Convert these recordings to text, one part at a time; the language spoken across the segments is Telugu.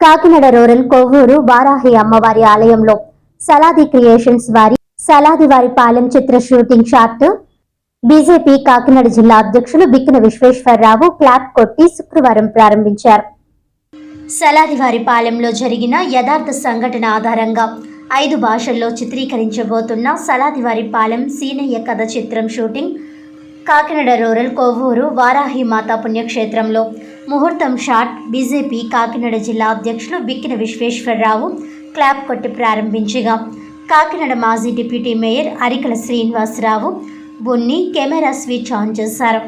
కాకినాడ రూరల్ కొవ్వూరు వారాహి అమ్మవారి ఆలయంలో సలాది క్రియేషన్స్ వారి సలాది వారి పాలెం చిత్ర షూటింగ్ షాట్. బీజేపీ కాకినాడ జిల్లా అధ్యక్షులు బిక్కిన విశ్వేశ్వరరావు క్లాప్ కొట్టి శుక్రవారం ప్రారంభించారు. సలాదివారి పాలెంలో జరిగిన యథార్థ సంఘటన ఆధారంగా ఐదు భాషల్లో చిత్రీకరించబోతున్న సలాదివారి పాలెం సీనయ్య కథ చిత్రం షూటింగ్ కాకినాడ రూరల్ కొవ్వూరు వారాహి మాతా పుణ్యక్షేత్రంలో ముహూర్తం షాట్ బీజేపీ కాకినాడ జిల్లా అధ్యక్షులు బిక్కిన విశ్వేశ్వరరావు క్లాప్ కొట్టి ప్రారంభించగా కాకినాడ మాజీ deputy mayor Arikala Srinivasarao Bunni camera switch on చేశారు.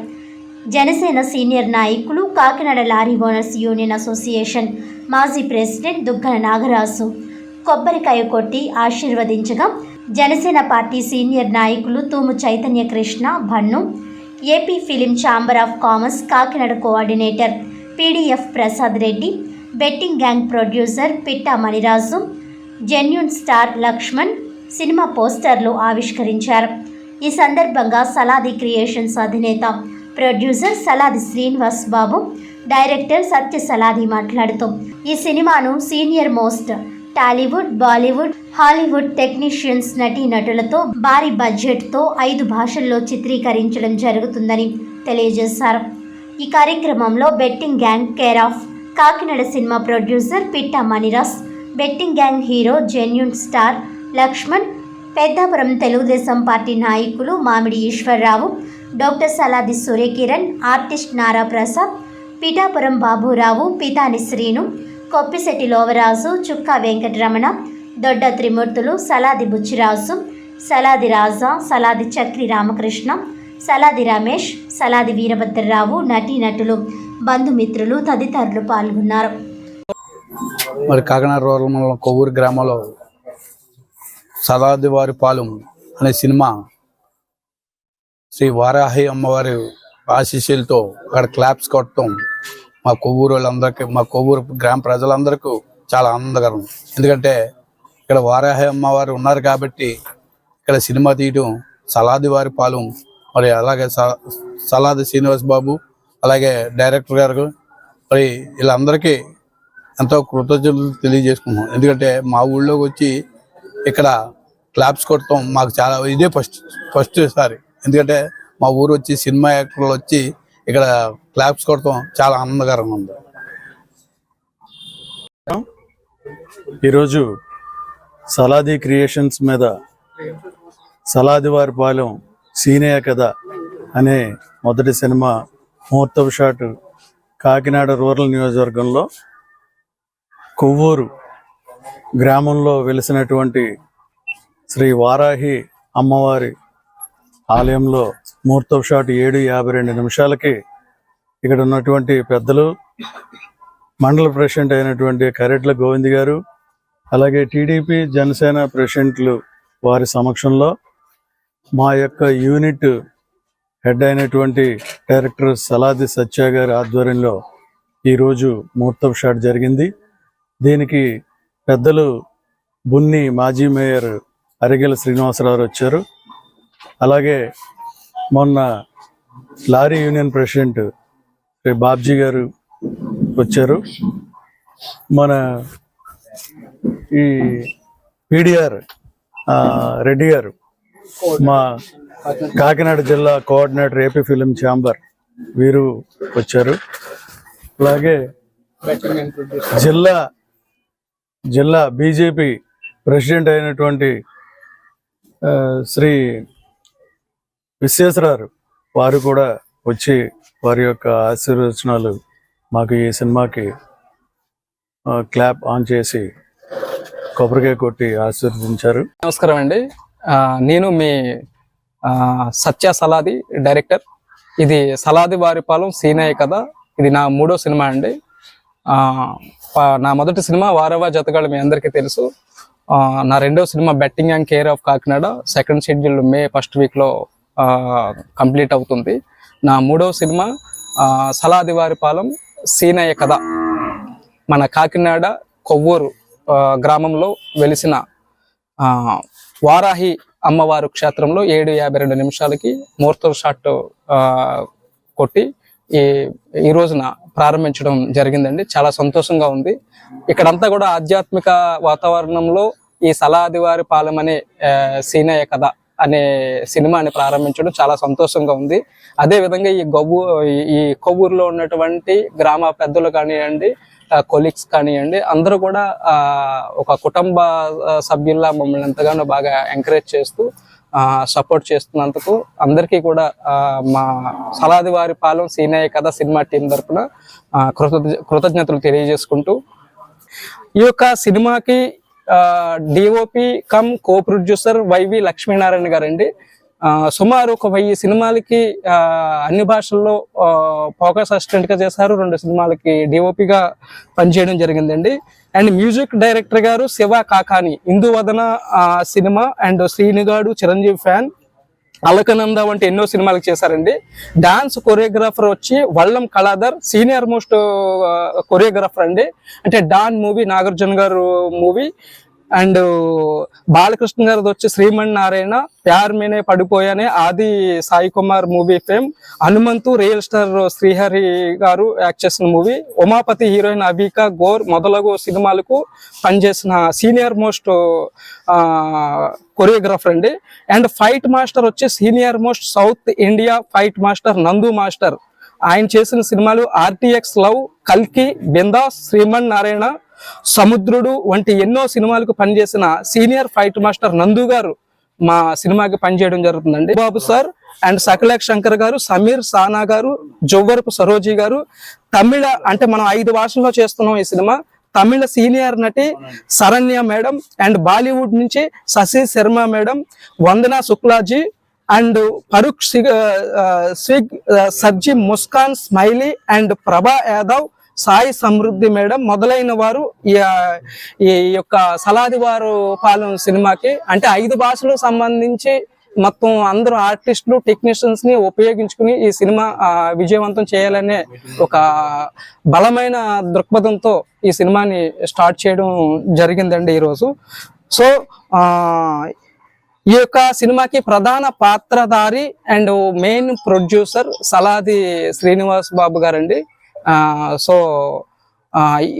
జనసేన సీనియర్ నాయకులు Kakinada lorry owners union association మాజీ ప్రెసిడెంట్ దుగ్గన నాగరాజు కొబ్బరికాయ కొట్టి ఆశీర్వదించగా జనసేన పార్టీ సీనియర్ నాయకులు Thumu Chaitanya Krishna Bhannu AP film chamber of commerce Kakinada coordinator PDF Prasad Reddy betting gang producer Pitta Maniraju genuine star Lakshman cinema పోస్టర్లు ఆవిష్కరించారు. ఈ సందర్భంగా సలాది క్రియేషన్స్ అధినేత ప్రొడ్యూసర్ సలాది శ్రీనివాస్ బాబు డైరెక్టర్ సత్య సలాది మాట్లాడుతూ ఈ సినిమాను senior most Tollywood Bollywood Hollywood technicians నటీ నటులతో భారీ బడ్జెట్తో ఐదు భాషల్లో చిత్రీకరించడం జరుగుతుందని తెలియజేశారు. ఈ కార్యక్రమంలో betting gang care of Kakinada cinema producer Pitta Maniras betting gang hero genuine star Lakshman Peddapuram Telugu Desam party నాయకులు మామిడి ఈశ్వరరావు డాక్టర్ సలాది సూర్యకిరణ్ ఆర్టిస్ట్ నారా ప్రసాద్ పిఠాపురం బాబురావు పితాని శ్రీను కొప్పిశెట్టి లోవరాజు చుక్కా వెంకటరమణ దొడ్డ త్రిమూర్తులు సలాది బుచ్చిరాజు సలాది రాజా సలాది చక్రి రామకృష్ణ సలాది రమేష్ సలాది వీరభద్రరావు నటీనటులు బంధుమిత్రులు తదితరులు పాల్గొన్నారు. మరి కాకినాడ రూరల్ మండలం కొవ్వూరు గ్రామంలో సదాదివారి పాలెం అనే సినిమా శ్రీ వారాహి అమ్మవారి ఆశీస్సులతో అక్కడ క్లాప్స్ కొట్టడం మా కొవ్వూరు వాళ్ళందరికీ మా కొవ్వూరు గ్రామ ప్రజలందరికీ చాలా ఆనందకరం. ఎందుకంటే ఇక్కడ వారాహి అమ్మవారు ఉన్నారు కాబట్టి ఇక్కడ సినిమా తీయడం సలాదివారి పాలెం మరి అలాగే స- సలాది శ్రీనివాస్ బాబు అలాగే డైరెక్టర్ గారు మరి వీళ్ళందరికీ ఎంతో కృతజ్ఞతలు తెలియజేసుకుంటున్నాం. ఎందుకంటే మా ఊళ్ళోకి వచ్చి ఇక్కడ క్లాప్స్ కొడతాం మాకు చాలా ఇదే ఫస్ట్ ఫస్ట్ సారి. ఎందుకంటే మా ఊరు వచ్చి సినిమా యాక్టర్లు వచ్చి ఇక్కడ క్లాప్స్ కొడతాం. చాలా ఆనందకరంగా ఉంది. ఈరోజు సలాది క్రియేషన్స్ మీద సలాది వారి పాలెం కథ అనే మొదటి సినిమా ముహూర్తపు షాట్ కాకినాడ రూరల్ నియోజకవర్గంలో కొవ్వూరు గ్రామంలో వెలిసినటువంటి శ్రీ వారాహి అమ్మవారి ఆలయంలో ముహూర్తపు షాట్ ఏడు యాభై రెండు నిమిషాలకి ఇక్కడ ఉన్నటువంటి పెద్దలు మండల ప్రెసిడెంట్ అయినటువంటి కరెట్ల గోవింద్ గారు అలాగే టీడీపీ జనసేన ప్రెసిడెంట్లు వారి సమక్షంలో మా యొక్క యూనిట్ హెడ్ అయినటువంటి డైరెక్టర్ సలాది సత్య గారి ఆధ్వర్యంలో ఈరోజు ముహూర్తం షాట్ జరిగింది. దీనికి పెద్దలు బున్ని మాజీ మేయర్ అరిగెల శ్రీనివాసరావు వచ్చారు. అలాగే మొన్న lorry union president Shri Babji గారు వచ్చారు. మన ఈ పీడిఆర్ రెడ్డి గారు మా కాకినాడ జిల్లా కోఆర్డినేటర్ ఏపీ ఫిలిం ఛాంబర్ వీరు వచ్చారు. అలాగే జిల్లా జిల్లా బీజేపీ ప్రెసిడెంట్ అయినటువంటి ఆ, శ్రీ విశ్వేశ్వరారు వారు కూడా వచ్చి వారి యొక్క ఆశీర్వచనాలు మాకు ఈ సినిమాకి క్లాప్ ఆన్ చేసి కొబ్బరికాయ కొట్టి ఆశీర్వదించారు. నమస్కారం అండి. ఆ, నేను మీ ఆ, సత్య సలాది డైరెక్టర్. ఇది సలాది వారిపాలెం సీనయ్య కథ. ఇది నా మూడో సినిమా అండి. ఆ, నా మొదటి సినిమా వారవా జతగాళ్ళు మీ అందరికీ తెలుసు. ఆ, నా రెండో cinema betting and care of Kakinada. Second schedule May first వీక్లో కంప్లీట్ అవుతుంది. నా మూడో సినిమా సలాదివారిపాలెం సీనయ్య కథ. మన కాకినాడ కొవ్వూరు ఆ, గ్రామంలో వెలిసిన ఆ, వారాహి అమ్మవారు క్షేత్రంలో ఏడు యాభై రెండు నిమిషాలకి ముహూర్తం షాట్ ఆ, కొట్టి ఈ ఈ రోజున ప్రారంభించడం జరిగిందండి. చాలా సంతోషంగా ఉంది. ఇక్కడంతా కూడా ఆధ్యాత్మిక వాతావరణంలో ఈ సలాదివారి పాలెం అనే సీనయ్య కథ అనే సినిమాని ప్రారంభించడం చాలా సంతోషంగా ఉంది. అదే విధంగా ఈ గొవ్వు ఈ- ఈ కొవ్వూరులో ఉన్నటువంటి గ్రామ పెద్దలు కానివ్వండి కొలీగ్స్ కానివ్వండి అందరూ కూడా ఒక కుటుంబ సభ్యుల్లా మమ్మల్ని ఎంతగానో బాగా ఎంకరేజ్ చేస్తూ సపోర్ట్ చేస్తున్నందుకు అందరికీ కూడా మా సలాది వారి పాలెం సీనయ్య కథ సినిమా టీం తరఫున కృతజ్ఞ కృతజ్ఞతలు తెలియజేసుకుంటూ ఈ యొక్క సినిమాకి DOP cum co producer YV Lakshminarayana గారండి. ఆ, సుమారు ఒక వెయ్యి సినిమాలకి అన్ని భాషల్లో ఫోకస్ అసిస్టెంట్గా చేశారు. రెండు సినిమాలకి డిఓపిగా గా పనిచేయడం జరిగిందండి. అండ్ మ్యూజిక్ డైరెక్టర్ గారు శివ కాకాని ఇందువదన వదన సినిమా అండ్ శ్రీనిగాడు చిరంజీవి ఫ్యాన్. అలకనంద వంటి ఎన్నో సినిమాలకు చేశారండి. డాన్స్ కొరియోగ్రాఫర్ వచ్చి Vallam Kaladhar senior most choreographer అండి. అంటే డాన్ మూవీ నాగార్జున గారు మూవీ. అండ్ బాలకృష్ణ గారిది వచ్చి శ్రీమణ్ Narayana Pyar Meine Padipoyane Aadi Sai Kumar movie fame. Hanumanthu real star Srihari గారు యాక్ట్ చేసిన మూవీ. ఉమాపతి హీరోయిన్ అబికా గోర్ మొదలగు సినిమాలకు పనిచేసిన సీనియర్ మోస్ట్ కొరియోగ్రాఫర్ అండి. అండ్ ఫైట్ మాస్టర్ వచ్చి senior most South India fight master Nandu master. ఆయన చేసిన సినిమాలు ఆర్టీఎక్స్ లవ్ కల్కి బిందాస్ శ్రీమన్ నారాయణ సముద్రుడు వంటి ఎన్నో సినిమాలకు పనిచేసిన సీనియర్ ఫైట్ మాస్టర్ నందు గారు మా సినిమాకి పనిచేయడం జరుగుతుందండి. బాబు సార్ అండ్ సకలేక్ శంకర్ గారు సమీర్ సానా గారు జొవ్వరపు సరోజీ గారు తమిళ అంటే మనం ఐదు భాషల్లో చేస్తున్నాం ఈ సినిమా. తమిళ సీనియర్ నటి శరణ్య మేడం అండ్ బాలీవుడ్ నుంచి శశి శర్మ మేడం వందన శుక్లాజీ అండ్ పరుక్ సిగ్ సర్జీ ముస్కాన్ స్మైలీ అండ్ ప్రభా యాదవ్ సాయి సమృద్ధి మేడం మొదలైన వారు ఈ యొక్క సలాది వారు పాలెం సినిమాకి. అంటే ఐదు భాషలకు సంబంధించి మొత్తం అందరూ ఆర్టిస్టులు టెక్నీషియన్స్ని ఉపయోగించుకుని ఈ సినిమా విజయవంతం చేయాలనే ఒక బలమైన దృక్పథంతో ఈ సినిమాని స్టార్ట్ చేయడం జరిగిందండి ఈరోజు. సో ఆ ఈ యొక్క సినిమాకి ప్రధాన పాత్రధారి and main producer Saladi Srinivas Babu గారండి. ఆ, సో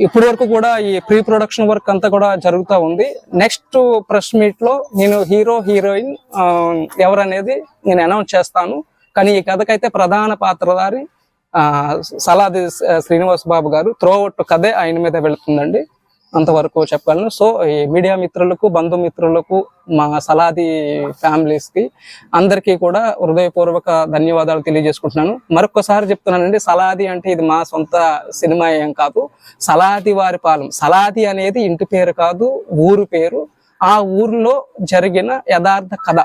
ఇప్పటి వరకు కూడా ఈ ప్రీ ప్రొడక్షన్ వర్క్ అంతా కూడా జరుగుతూ ఉంది. నెక్స్ట్ ప్రెస్ మీట్లో నేను హీరో హీరోయిన్ ఆ, ఎవరనేది నేను అనౌన్స్ చేస్తాను. కానీ ఈ కథకైతే ప్రధాన పాత్రధారి ఆ, సలాది శ్రీనివాస్ బాబు గారు. త్రో అవుట్ కథే ఆయన మీద వెళుతుందండి. అంతవరకు చెప్పగలను. సో ఈ మీడియా మిత్రులకు బంధుమిత్రులకు మా సలాది ఫ్యామిలీస్కి అందరికీ కూడా హృదయపూర్వక ధన్యవాదాలు తెలియజేసుకుంటున్నాను. మరొకసారి చెప్తున్నానండి సలాది అంటే ఇది మా సొంత సినిమా ఏం కాదు. సలాది వారి పాలెం. సలాది అనేది ఇంటి పేరు కాదు ఊరు పేరు. ఆ ఊర్లో జరిగిన యథార్థ కథ.